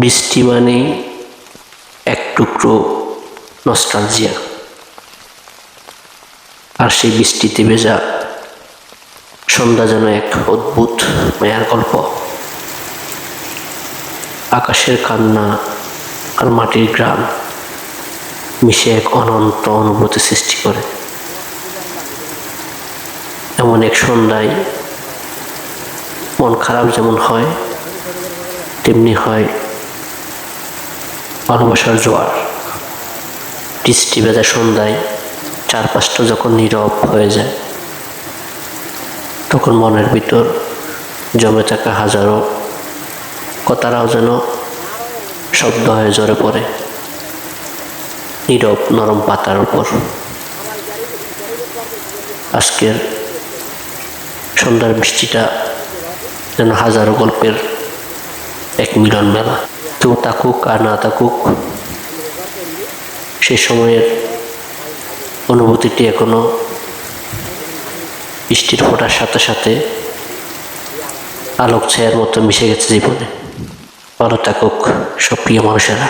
বৃষ্টি মানেই এক টুকরো নস্টালজিয়া আর সেই বৃষ্টিতে ভেজা সন্ধ্যা যেন এক অদ্ভুত মায়ার গল্প। আকাশের কান্না আর মাটির গ্রাম মিশে এক অনন্ত অনুভূতি সৃষ্টি করে। এমন এক সন্ধ্যায় মন খারাপ যেমন হয়, তেমনি হয় ভালোবাসার জোয়ার। বৃষ্টি ভেজা সন্ধ্যায় চারপাশটা যখন নীরব হয়ে যায়, তখন মনের ভিতর জমে থাকা হাজারো কথারাও যেন শব্দ হয়ে ঝরে পড়ে, নীরব নরম পাতার উপর। আজকের সন্ধ্যার বৃষ্টিটা যেন হাজারো গল্পের এক মিলন মেলা কেউ তাকুক আর না তাকুক, সে সময়ের অনুভূতিটি এখনও বৃষ্টির ফোটার সাথে সাথে আলোক ছায়ার মতো মিশে গেছে জীবনে। ভালো থাকুক সব প্রিয় মানুষেরা।